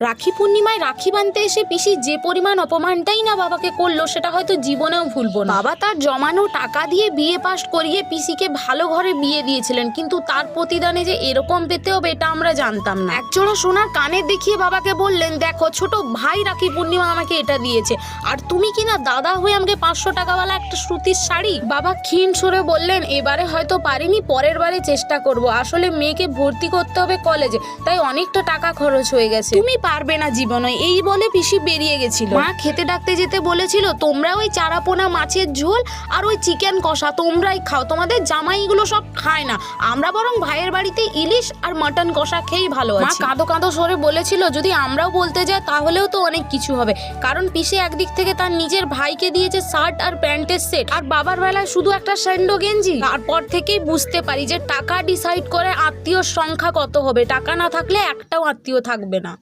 রাখি পূর্ণিমায় রাখি বাঁধতে এসে পিসি যে পরিমাণ অপমানটাই না বাবাকে করল, সেটা হয়তো জীবনেও ভুলবো না। বাবা তার জমানো টাকা দিয়ে বিয়ে পাস করিয়ে পিসিকে ভালো ঘরে বিয়ে দিয়েছিলেন, কিন্তু তার প্রতিদানে যে এরকম পেতে হবে, এটা আমরা জানতাম না। একজোড়া সোনার কানে দেখিয়ে বাবাকে বললেন, দেখো, ছোট ভাই রাখি পূর্ণিমা আমাকে এটা দিয়েছে। আর তুমি কি না দাদা হয়ে আমাকে পাঁচশো টাকাওয়ালা একটা সুতির শাড়ি? বাবা ক্ষীণ সরে বললেন, এবারে হয়তো পারিনি, পরের বারে চেষ্টা করব। আসলে মেয়েকে ভর্তি করতে হবে কলেজে, তাই অনেকটা টাকা খরচ হয়ে গেছে। তুমি পারবে না জীবনে। এই বলে পিসি বেরিয়ে গেছিল। মা খেতে ডাকতে যেতে বলেছিল তোমরা ওই চারাপোনা মাছের ঝোল আর ওই চিকেন কষা তোমরাই খাও তোমাদের জামাইগুলো সব খায় না। আমরা বরং ভাইয়ের বাড়িতে ইলিশ আর মাটন কষা খেয়েই ভালো আছি। মা কাঁদো কাঁদো সরে বলেছিল যদি আমরাও বলতে যাই তাহলেও তো অনেক কিছু হবে। কারণ পিসে একদিক থেকে তার নিজের ভাইকে দিয়েছে শার্ট আর প্যান্টের সেট। আর বাবার বেলায় শুধু একটা স্যান্ডো গেঞ্জি। তারপর থেকেই বুঝতে পারি যে টাকা ডিসাইড করে আত্মীয়র সংখ্যা কত হবে। টাকা না থাকলে একটাও আত্মীয় থাকবে না।